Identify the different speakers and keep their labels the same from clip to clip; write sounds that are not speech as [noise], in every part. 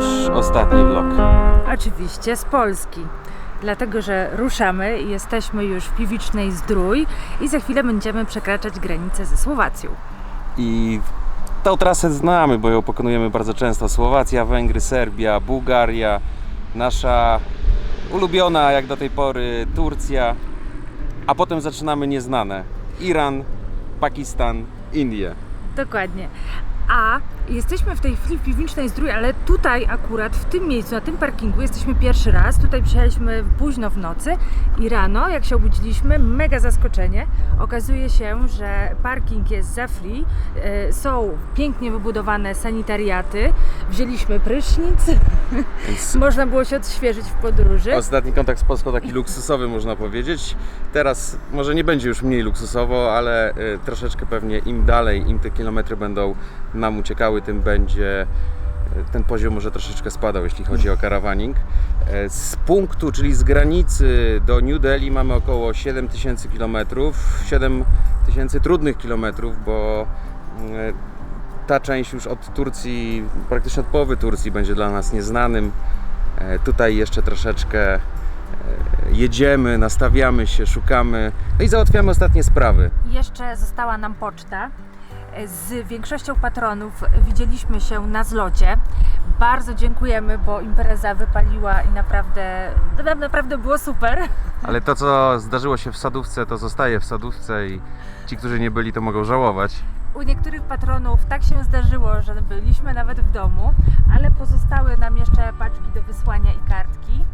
Speaker 1: już ostatni vlog.
Speaker 2: Oczywiście z Polski. Dlatego, że ruszamy i jesteśmy już w Piwicznej Zdrój i za chwilę będziemy przekraczać granicę ze Słowacją.
Speaker 1: I tą trasę znamy, bo ją pokonujemy bardzo często. Słowacja, Węgry, Serbia, Bułgaria, nasza ulubiona jak do tej pory Turcja, a potem zaczynamy nieznane. Iran, Pakistan, Indie.
Speaker 2: Dokładnie. A jesteśmy w tej chwili w Piwnicznej Zdrój, ale tutaj akurat, w tym miejscu, na tym parkingu jesteśmy pierwszy raz. Tutaj przyjechaliśmy późno w nocy i rano, jak się obudziliśmy, mega zaskoczenie. Okazuje się, że parking jest za free, e, są pięknie wybudowane sanitariaty, wzięliśmy prysznic,
Speaker 1: Więc [laughs]
Speaker 2: można było się odświeżyć w podróży.
Speaker 1: ostatni kontakt z Polską taki luksusowy można powiedzieć. Teraz może nie będzie już mniej luksusowo, ale y, troszeczkę pewnie im dalej, im te kilometry będą nam uciekały, tym będzie y, ten poziom może troszeczkę spadał, jeśli chodzi o karawaning. E, Z punktu, czyli z granicy do New Delhi mamy około 7000 km, 7000 trudnych kilometrów, bo y, ta część już od Turcji, praktycznie od połowy Turcji będzie dla nas nieznanym. E, Tutaj jeszcze troszeczkę e, jedziemy, nastawiamy się, szukamy, no i załatwiamy ostatnie sprawy.
Speaker 2: Jeszcze została nam poczta. Z większością patronów widzieliśmy się na zlocie. Bardzo dziękujemy, bo impreza wypaliła i naprawdę, naprawdę było super.
Speaker 1: Ale to, co zdarzyło się w sadówce, to zostaje w sadówce i ci, którzy nie byli, to mogą żałować.
Speaker 2: U niektórych patronów tak się zdarzyło, że byliśmy nawet w domu, ale pozostały nam jeszcze paczki do wysłania i kartki.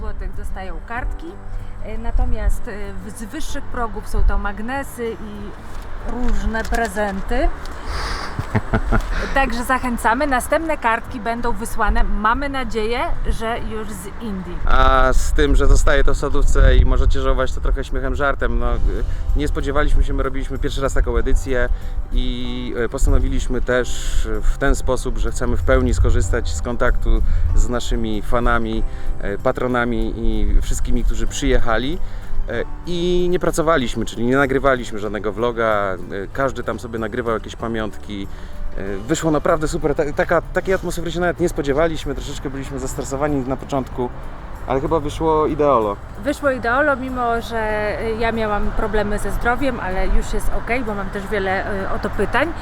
Speaker 2: Zł dostają kartki, yy, natomiast yy, z wyższych progów są to magnesy i różne prezenty. [laughs] Także zachęcamy. Następne kartki będą wysłane, mamy nadzieję, że już z Indii.
Speaker 1: A z tym, że zostaje to w sadówce i możecie żałować to trochę śmiechem, żartem. No, nie spodziewaliśmy się, my robiliśmy pierwszy raz taką edycję i y, postanowiliśmy też w ten sposób, że chcemy w pełni skorzystać z kontaktu z naszymi fanami, y, patronami i wszystkimi, którzy przyjechali. Y, I nie pracowaliśmy, czyli nie nagrywaliśmy żadnego vloga. y, Każdy tam sobie nagrywał jakieś pamiątki. Y, Wyszło naprawdę super. Ta- Taka, takiej atmosfery się nawet nie spodziewaliśmy. Troszeczkę byliśmy zestresowani na początku, ale chyba wyszło ideolo.
Speaker 2: Wyszło ideolo, mimo że y, ja miałam problemy ze zdrowiem, ale już jest ok, bo mam też wiele y, o to pytań.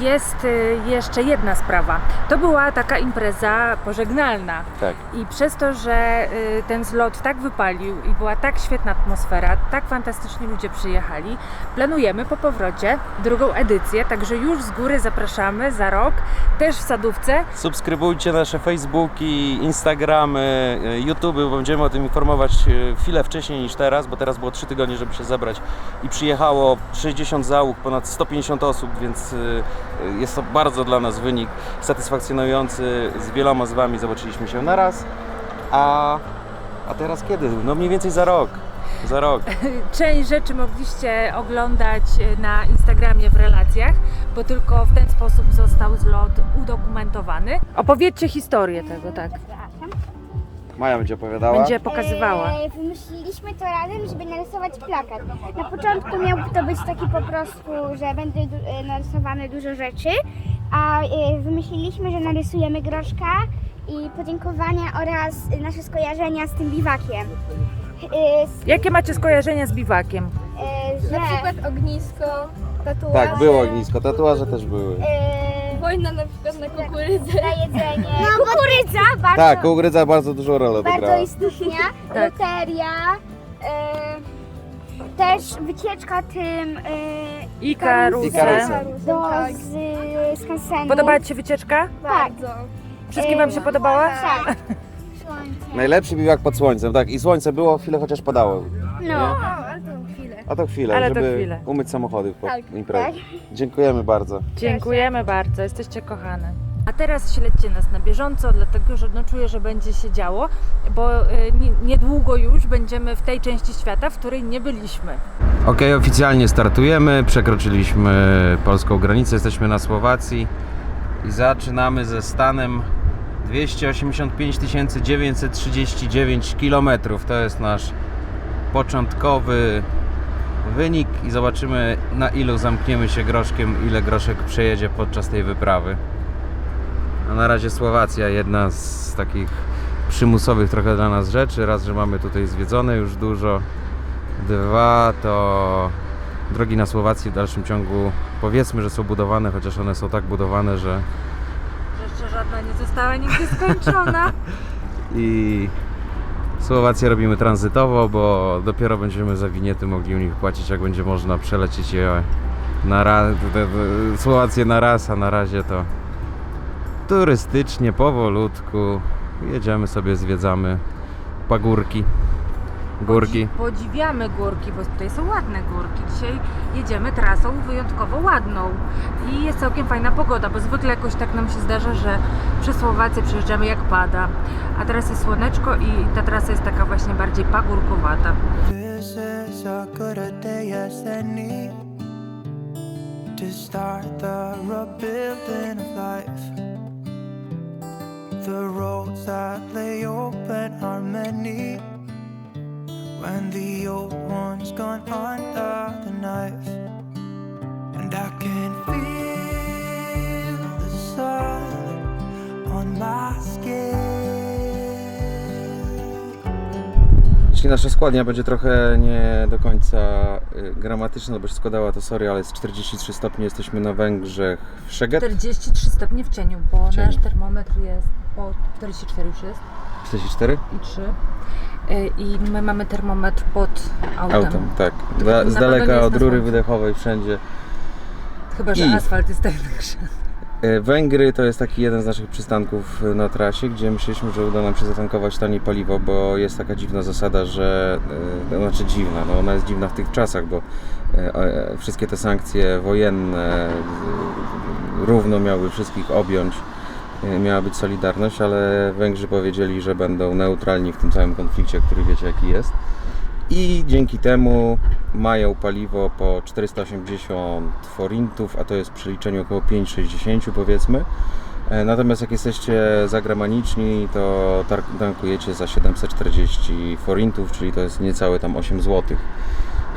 Speaker 2: Jest y, jeszcze jedna sprawa. To była taka impreza pożegnalna.
Speaker 1: Tak.
Speaker 2: I przez to, że ten zlot tak wypalił i była tak świetna atmosfera, tak fantastycznie ludzie przyjechali, planujemy po powrocie drugą edycję, także już z góry zapraszamy za rok, też w Sadówce.
Speaker 1: Subskrybujcie nasze Facebooki, Instagramy, YouTube, bo będziemy o tym informować y, chwilę wcześniej niż teraz, bo teraz było 3 tygodnie, żeby się zebrać i przyjechało 60 załóg, ponad 150 osób, więc y, y, jest to bardzo dla nas wynik satysfakcjonujący. Z wieloma z Wami zobaczyliśmy się na raz, a, a teraz kiedy? No mniej więcej za rok. Za rok. [laughs]
Speaker 2: Część rzeczy mogliście oglądać e, na Instagramie w relacjach, bo tylko w ten sposób został zlot udokumentowany. Opowiedzcie historię tego, tak.
Speaker 1: Maja będzie opowiadała.
Speaker 2: Będzie pokazywała.
Speaker 3: E, Wymyśliliśmy to razem, żeby narysować plakat. Na początku miał to być taki po prostu, że będzie du- e, narysowane dużo rzeczy, a e, wymyśliliśmy, że narysujemy groszka i podziękowania oraz e, nasze skojarzenia z tym biwakiem. E, z-
Speaker 2: Jakie macie skojarzenia z biwakiem?
Speaker 3: e, że,
Speaker 4: Na przykład ognisko, tatuaże,
Speaker 1: Tak, było ognisko, tatuaże też były.
Speaker 3: e,
Speaker 4: wojna na przykład na kukurydzę.
Speaker 3: na jedzenie. No, kukurydza bardzo,
Speaker 1: Tak, kukurydza bardzo dużą rolę
Speaker 3: bardzo istotna. [laughs]
Speaker 2: Tak.
Speaker 3: Loteria. E, też wycieczka tym e,
Speaker 2: Ikarusem.
Speaker 1: Ikarusem.
Speaker 3: do
Speaker 4: Tak.
Speaker 3: z, skansenu.
Speaker 2: Podobała Ci się wycieczka?
Speaker 3: Tak.
Speaker 4: Bardzo.
Speaker 2: Wszystkim Wam się podobała?
Speaker 3: Tak. Słońce.
Speaker 1: Najlepszy biwak pod słońcem, tak. I słońce było, chwilę chociaż padało.
Speaker 3: No.
Speaker 1: A to chwilę,
Speaker 2: Ale to
Speaker 1: żeby
Speaker 2: chwilę.
Speaker 1: umyć samochody po
Speaker 4: Tak,
Speaker 1: imprezie. Dziękujemy bardzo.
Speaker 2: Dziękujemy bardzo, jesteście kochane. A teraz śledźcie nas na bieżąco, dlatego że no, czuję, że będzie się działo, bo y, nie- niedługo już będziemy w tej części świata, w której nie byliśmy.
Speaker 1: Ok, oficjalnie startujemy. Przekroczyliśmy polską granicę, jesteśmy na Słowacji i zaczynamy ze stanem 285 939 km. To jest nasz początkowy wynik i zobaczymy na ilu zamkniemy się groszkiem, ile groszek przejedzie podczas tej wyprawy. A na razie Słowacja, jedna z takich przymusowych trochę dla nas rzeczy. Raz, że mamy tutaj zwiedzone już dużo. Dwa, to drogi na Słowację w dalszym ciągu powiedzmy, że są budowane, chociaż one są tak budowane, że
Speaker 2: Jeszcze żadna nie została nigdy skończona. [laughs]
Speaker 1: i Słowację robimy tranzytowo, bo dopiero będziemy za winiety mogli u nich płacić, jak będzie można przelecieć je na raz, Słowację na raz, a na razie to turystycznie, powolutku jedziemy sobie, zwiedzamy pagórki, górki.
Speaker 2: Podziwiamy górki, bo tutaj są ładne górki. Dzisiaj jedziemy trasą wyjątkowo ładną i jest całkiem fajna pogoda, bo zwykle jakoś tak nam się zdarza, że przez Słowację przejeżdżamy jak pada. A teraz jest słoneczko i ta trasa jest taka właśnie bardziej pagórkowata.
Speaker 5: To start the rebuilding of life. The roads that lay open are many when the old one's gone under the knife. And I can feel the sun on my skin.
Speaker 1: Jeśli nasza składnia będzie trochę nie do końca y, gramatyczna, albo się składała, to sorry, ale jest 43 stopnie, jesteśmy na Węgrzech w Szeged.
Speaker 2: 43 stopnie w cieniu, bo
Speaker 1: cieniu.
Speaker 2: nasz termometr jest po 44 już jest
Speaker 1: 44?
Speaker 2: i 3. Y, I my mamy termometr pod autem.
Speaker 1: Autem, tak. Da, z daleka od rury wydechowej wszędzie.
Speaker 2: Chyba, że
Speaker 1: I-
Speaker 2: asfalt jest najwyższy.
Speaker 1: E, Węgry to jest taki jeden z naszych przystanków na trasie, gdzie myśleliśmy, że uda nam się zatankować tanie paliwo, bo jest taka dziwna zasada, że, to znaczy dziwna, no ona jest dziwna w tych czasach, bo e, wszystkie te sankcje wojenne równo miały wszystkich objąć, miała być solidarność, ale Węgrzy powiedzieli, że będą neutralni w tym całym konflikcie, który wiecie jaki jest. I dzięki temu mają paliwo po 480 forintów, a to jest w przeliczeniu około 5,60 powiedzmy. E, Natomiast jak jesteście zagramaniczni, to tankujecie za 740 forintów, czyli to jest niecałe tam 8 zł.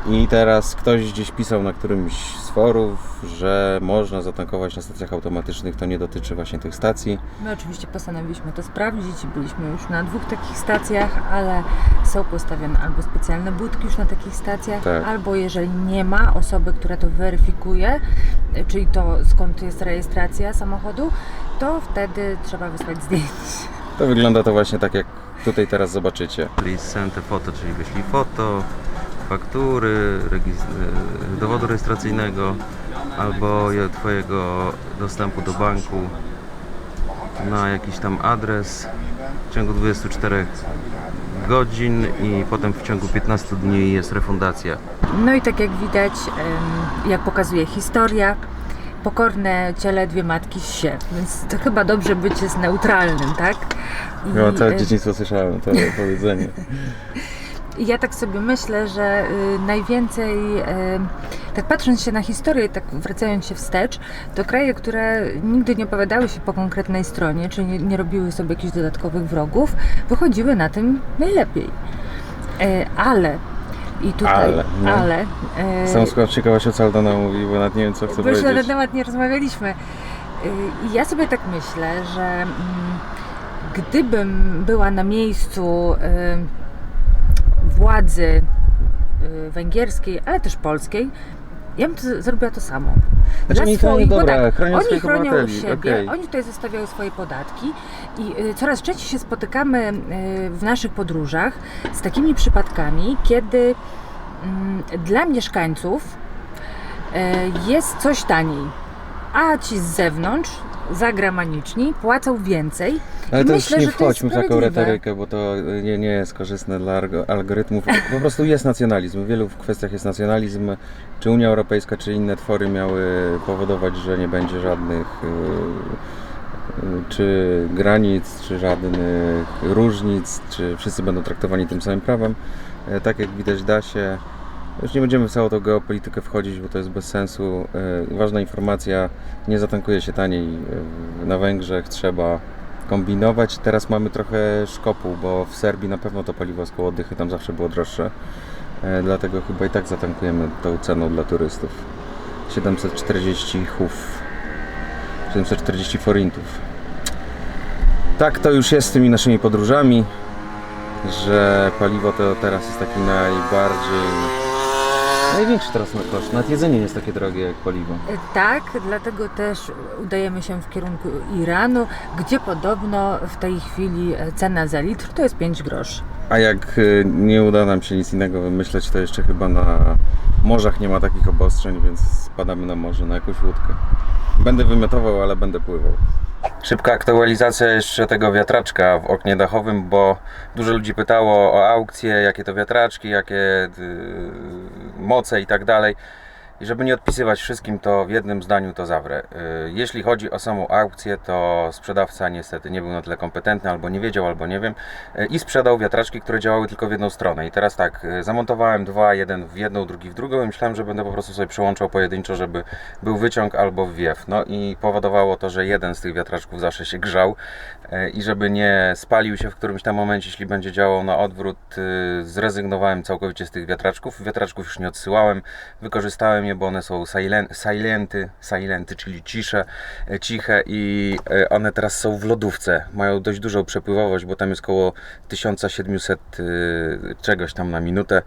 Speaker 1: I teraz ktoś gdzieś pisał na którymś z forów, że można zatankować na stacjach automatycznych, to nie dotyczy właśnie tych stacji.
Speaker 2: My oczywiście postanowiliśmy to sprawdzić byliśmy już na dwóch takich stacjach, ale są postawione albo specjalne budki już na takich stacjach,
Speaker 1: Tak.
Speaker 2: albo jeżeli nie ma osoby, która to weryfikuje, czyli to skąd jest rejestracja samochodu, to wtedy trzeba wysłać zdjęcie.
Speaker 1: To wygląda to właśnie tak, jak tutaj teraz zobaczycie. Please send a photo, czyli wyślij foto, faktury, regis- dowodu rejestracyjnego albo je- Twojego dostępu do banku na jakiś tam adres w ciągu 24 godzin i potem w ciągu 15 dni jest refundacja.
Speaker 2: No i tak jak widać, jak pokazuje historia, pokorne ciele dwie matki się, więc to chyba dobrze być jest neutralnym, tak? I,
Speaker 1: Ja całe
Speaker 2: e,
Speaker 1: dzieciństwo słyszałem to powiedzenie. [laughs]
Speaker 2: I ja tak sobie myślę, że y, najwięcej, y, tak patrząc się na historię, tak wracając się wstecz, to kraje, które nigdy nie opowiadały się po konkretnej stronie, czy nie, nie robiły sobie jakichś dodatkowych wrogów, wychodziły na tym najlepiej. E, ale i tutaj,
Speaker 1: Ale, no.
Speaker 2: ale e,
Speaker 1: Sam ciekawość o co Aldona mówi, bo nawet nie wiem co chcę
Speaker 2: bo już na ten
Speaker 1: powiedzieć.
Speaker 2: temat nie rozmawialiśmy. Y, I ja sobie tak myślę, że mm, gdybym była na miejscu władzy y, węgierskiej, ale też polskiej, ja bym to, zrobiła to samo.
Speaker 1: Znaczy, oni chronią,
Speaker 2: bo
Speaker 1: dobra, chronią
Speaker 2: oni
Speaker 1: swoich
Speaker 2: chronią
Speaker 1: obywateli,
Speaker 2: siebie,
Speaker 1: okej.
Speaker 2: oni tutaj zostawiają swoje podatki i y, coraz częściej się spotykamy y, w naszych podróżach z takimi przypadkami, kiedy mm, dla mieszkańców y, jest coś taniej, a ci z zewnątrz, zagramaniczni, płacą więcej.
Speaker 1: Ale
Speaker 2: I
Speaker 1: to
Speaker 2: myślę,
Speaker 1: już nie wchodźmy w taką retorykę, bo to nie, nie jest korzystne dla algo- algorytmów. Po prostu jest nacjonalizm. W wielu kwestiach jest nacjonalizm. Czy Unia Europejska, czy inne twory miały powodować, że nie będzie żadnych y, y, czy granic, czy żadnych różnic, czy wszyscy będą traktowani tym samym prawem. E, Tak jak widać da się. Już nie będziemy w całą tą geopolitykę wchodzić, bo to jest bez sensu. E, Ważna informacja, nie zatankuje się taniej e, na Węgrzech, trzeba kombinować. Teraz mamy trochę szkopu, bo w Serbii na pewno to paliwo z koło dychy tam zawsze było droższe. E, Dlatego chyba i tak zatankujemy tą ceną dla turystów. 740 huf. 740 forintów. Tak to już jest z tymi naszymi podróżami, że paliwo to teraz jest taki najbardziej... Największy teraz na koszt. Nawet jedzenie nie jest takie drogie jak paliwo.
Speaker 2: Tak, dlatego też udajemy się w kierunku Iranu, gdzie podobno w tej chwili cena za litr to jest 5 groszy.
Speaker 1: A jak y, nie uda nam się nic innego wymyśleć, to jeszcze chyba na morzach nie ma takich obostrzeń, więc spadamy na morze, na jakąś łódkę. Będę wymiotował, ale będę pływał. Szybka aktualizacja jeszcze tego wiatraczka w oknie dachowym, bo dużo ludzi pytało o aukcje, jakie to wiatraczki, jakie y, moce i tak dalej. I żeby nie odpisywać wszystkim, to w jednym zdaniu to zawrę. Y, Jeśli chodzi o samą aukcję, to sprzedawca niestety nie był na tyle kompetentny, albo nie wiedział, albo nie wiem, y, i sprzedał wiatraczki, które działały tylko w jedną stronę. I teraz tak, y, zamontowałem dwa, jeden w jedną, drugi w drugą i myślałem, że będę po prostu sobie przełączał pojedynczo, żeby był wyciąg albo wiew. No i powodowało to, że jeden z tych wiatraczków zawsze się grzał i żeby nie spalił się w którymś tam momencie, jeśli będzie działał na odwrót, zrezygnowałem całkowicie z tych wiatraczków. Wiatraczków już nie odsyłałem, wykorzystałem je, bo one są silent, silenty, silenty, czyli cisze, e, ciche i e, one teraz są w lodówce. Mają dość dużą przepływowość, bo tam jest około 1700 y, czegoś tam na minutę,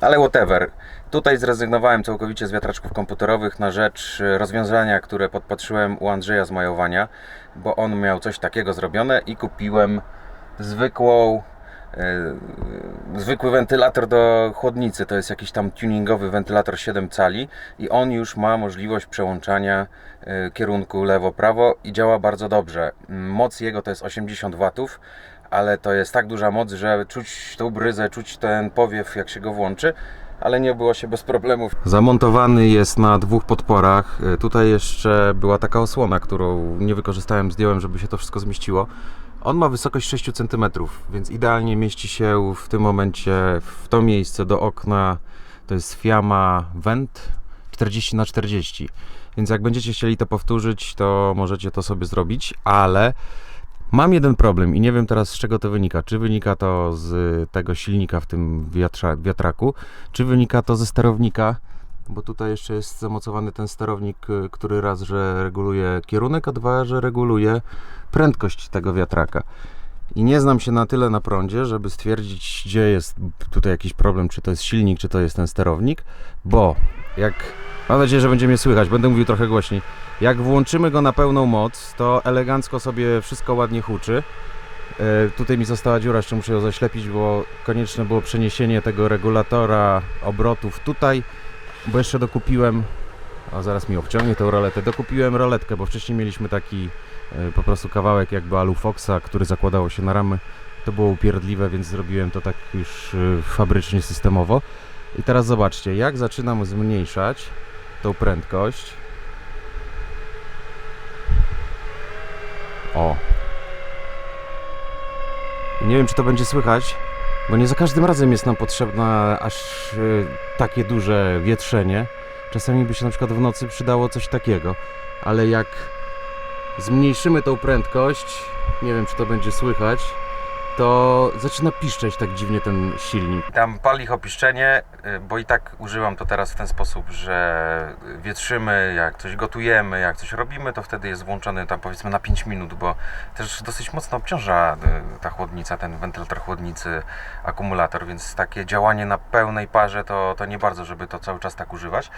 Speaker 1: ale whatever. Tutaj zrezygnowałem całkowicie z wiatraczków komputerowych na rzecz e, rozwiązania, które podpatrzyłem u Andrzeja z majowania, bo on miał coś takiego zrobione i kupiłem zwykłą zwykły wentylator do chłodnicy. To jest jakiś tam tuningowy wentylator 7 cali i on już ma możliwość przełączania e, kierunku lewo-prawo i działa bardzo dobrze. Moc jego to jest 80 watów, ale to jest tak duża moc, że czuć tą bryzę, czuć ten powiew jak się go włączy. Ale nie było się bez problemów. Zamontowany jest na dwóch podporach. E, Tutaj jeszcze była taka osłona, którą nie wykorzystałem, zdjąłem, żeby się to wszystko zmieściło. On ma wysokość 6 cm, więc idealnie mieści się w tym momencie w to miejsce do okna. To jest Fiamma Vent 40 na 40 Więc jak będziecie chcieli to powtórzyć, to możecie to sobie zrobić, ale mam jeden problem i nie wiem teraz z czego to wynika. Czy wynika to z tego silnika w tym wiatra, wiatraku, czy wynika to ze sterownika, bo tutaj jeszcze jest zamocowany ten sterownik, y, który raz, że reguluje kierunek, a dwa, że reguluje prędkość tego wiatraka. I nie znam się na tyle na prądzie, żeby stwierdzić, gdzie jest tutaj jakiś problem, czy to jest silnik, czy to jest ten sterownik, bo jak. Mam nadzieję, że będzie mnie słychać, będę mówił trochę głośniej. Jak włączymy go na pełną moc, to elegancko sobie wszystko ładnie huczy. E, Tutaj mi została dziura, jeszcze muszę ją zaślepić, bo konieczne było przeniesienie tego regulatora obrotów tutaj, bo jeszcze dokupiłem, a zaraz mi obciągnie tę roletę, dokupiłem roletkę, bo wcześniej mieliśmy taki e, po prostu kawałek jakby alufoxa, który zakładało się na ramy. To było upierdliwe, więc zrobiłem to tak już e, fabrycznie, systemowo. I teraz zobaczcie, jak zaczynam zmniejszać tą prędkość. O. Nie wiem, czy to będzie słychać, bo nie za każdym razem jest nam potrzebne aż e, takie duże wietrzenie. Czasami by się na przykład w nocy przydało coś takiego, ale jak zmniejszymy tą prędkość, nie wiem, czy to będzie słychać, to zaczyna piszczeć tak dziwnie ten silnik. Tam pali ich opiszczenie, y, bo i tak używam to teraz w ten sposób, że wietrzymy, jak coś gotujemy, jak coś robimy, to wtedy jest włączony tam powiedzmy na 5 minut, bo też dosyć mocno obciąża y, ta chłodnica, ten wentylator chłodnicy, akumulator, więc takie działanie na pełnej parze to, to nie bardzo, żeby to cały czas tak używać.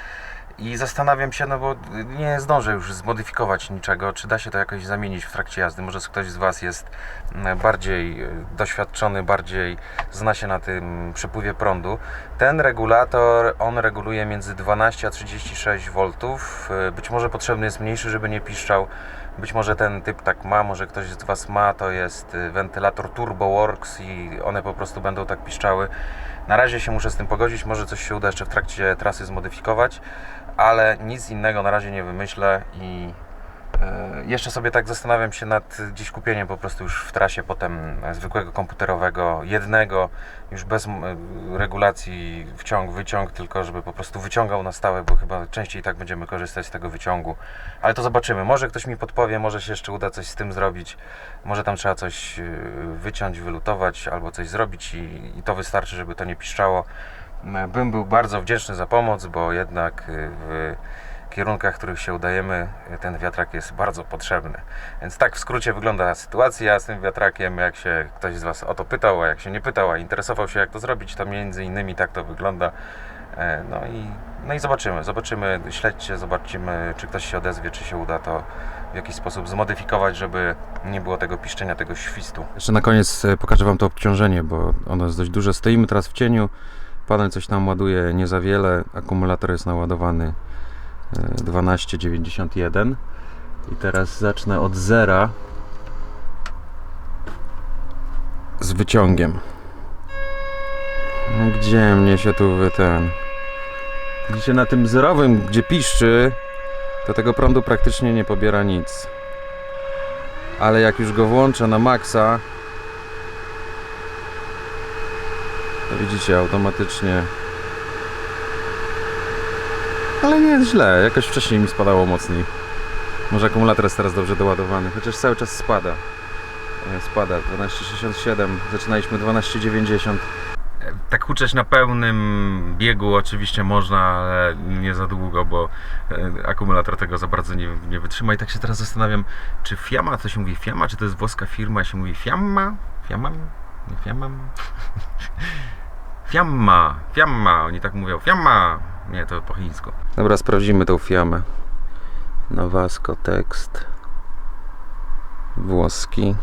Speaker 1: I zastanawiam się, no bo nie zdążę już zmodyfikować niczego, czy da się to jakoś zamienić w trakcie jazdy. Może ktoś z Was jest mm, bardziej y, doświadczony, bardziej zna się na tym przepływie prądu. Ten regulator, on reguluje między 12 a 36 V. Y, Być może potrzebny jest mniejszy, żeby nie piszczał. Być może ten typ tak ma, może ktoś z Was ma, to jest y, wentylator TurboWorks i one po prostu będą tak piszczały. Na razie się muszę z tym pogodzić, może coś się uda jeszcze w trakcie trasy zmodyfikować, ale nic innego na razie nie wymyślę i e, jeszcze sobie tak zastanawiam się nad gdzieś kupieniem po prostu już w trasie potem zwykłego komputerowego, jednego, już bez m, regulacji wciąg, wyciąg, tylko żeby po prostu wyciągał na stałe, bo chyba częściej tak będziemy korzystać z tego wyciągu. Ale to zobaczymy. Może ktoś mi podpowie, może się jeszcze uda coś z tym zrobić. Może tam trzeba coś wyciąć, wylutować albo coś zrobić i, i to wystarczy, żeby to nie piszczało. M, Bym był bardzo wdzięczny za pomoc, bo jednak y, w kierunkach, w których się udajemy, ten wiatrak jest bardzo potrzebny. Więc tak w skrócie wygląda sytuacja z tym wiatrakiem. Jak się ktoś z Was o to pytał, a jak się nie pytał, a interesował się jak to zrobić, to między innymi tak to wygląda. E, No i, no i zobaczymy, zobaczymy, śledźcie, zobaczymy, czy ktoś się odezwie, czy się uda to w jakiś sposób zmodyfikować, żeby nie było tego piszczenia, tego świstu. Jeszcze na koniec e, pokażę Wam to obciążenie, bo ono jest dość duże. Stoimy teraz w cieniu, panel coś tam ładuje nie za wiele, akumulator jest naładowany e, 12,91 i teraz zacznę od zera z wyciągiem. No Gdzie mnie się tu wy ten... Widzicie, na tym zerowym, gdzie piszczy, to tego prądu praktycznie nie pobiera nic. Ale jak już go włączę na maksa, to widzicie, automatycznie... Ale nie jest źle, jakoś wcześniej mi spadało mocniej. Może akumulator jest teraz dobrze doładowany, chociaż cały czas spada. E, Spada, 12,67, zaczynaliśmy 12,90. Tak huczeć na pełnym biegu oczywiście można, ale nie za długo, bo e, akumulator tego za bardzo nie, nie wytrzyma. I tak się teraz zastanawiam, czy Fiamma, to się mówi Fiamma, czy to jest włoska firma, się mówi Fiamma? Fiamma? Nie Fiammam? [laughs] Fiamma, Fiamma, oni tak mówią, Fiamma! Nie, to po chińsku. Dobra, sprawdzimy tą Fiammę. Nowasco tekst. Włoski.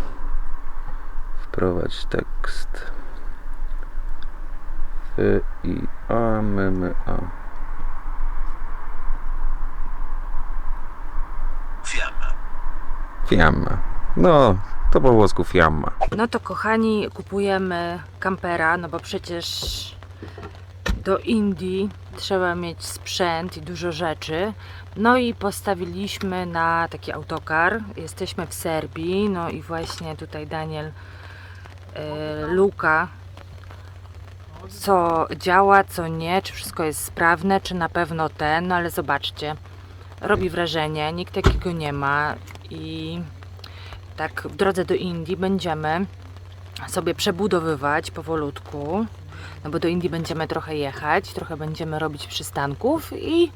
Speaker 1: Wprowadź tekst. F i a m m a. Fiamma. No, to po włosku fiamma.
Speaker 2: No to kochani, kupujemy kampera, no bo przecież do Indii trzeba mieć sprzęt i dużo rzeczy. No i postawiliśmy na taki autokar. Jesteśmy w Serbii, no i właśnie tutaj Daniel e, Luka co działa, co nie, czy wszystko jest sprawne, czy na pewno ten, no ale zobaczcie, robi wrażenie, nikt takiego nie ma i tak w drodze do Indii będziemy sobie przebudowywać powolutku, no bo do Indii będziemy trochę jechać, trochę będziemy robić przystanków i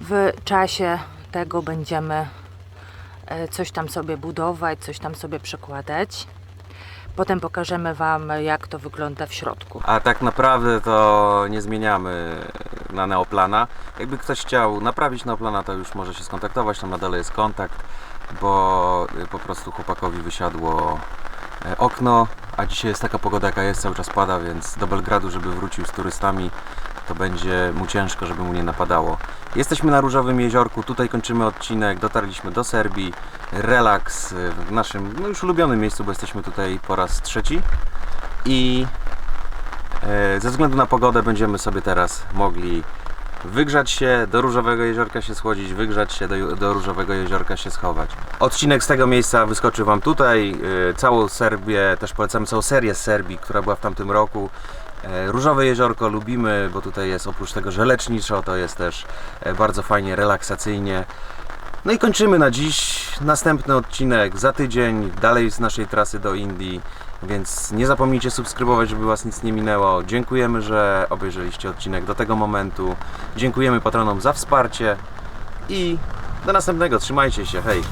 Speaker 2: w czasie tego będziemy e, coś tam sobie budować, coś tam sobie przekładać. Potem pokażemy Wam, jak to wygląda w środku.
Speaker 1: A tak naprawdę to nie zmieniamy na Neoplana. Jakby ktoś chciał naprawić Neoplana, to już może się skontaktować, tam na dole jest kontakt, bo y, po prostu chłopakowi wysiadło e, okno, a dzisiaj jest taka pogoda jaka jest, cały czas pada, więc do Belgradu, żeby wrócił z turystami, to będzie mu ciężko, żeby mu nie napadało. Jesteśmy na Różowym Jeziorku, tutaj kończymy odcinek, dotarliśmy do Serbii, relaks y, w naszym no już ulubionym miejscu, bo jesteśmy tutaj po raz trzeci i e, ze względu na pogodę będziemy sobie teraz mogli wygrzać się, do Różowego Jeziorka się schłodzić, wygrzać się, do, do Różowego Jeziorka się schować. Odcinek z tego miejsca wyskoczy Wam tutaj, e, całą Serbię, też polecamy całą serię z Serbii, która była w tamtym roku. E, Różowe Jeziorko lubimy, bo tutaj jest oprócz tego, że leczniczo, to jest też e, bardzo fajnie, relaksacyjnie. No i kończymy na dziś. Następny odcinek za tydzień, dalej z naszej trasy do Indii, więc nie zapomnijcie subskrybować, żeby Was nic nie minęło. Dziękujemy, że obejrzeliście odcinek do tego momentu. Dziękujemy patronom za wsparcie i do następnego. Trzymajcie się, hej!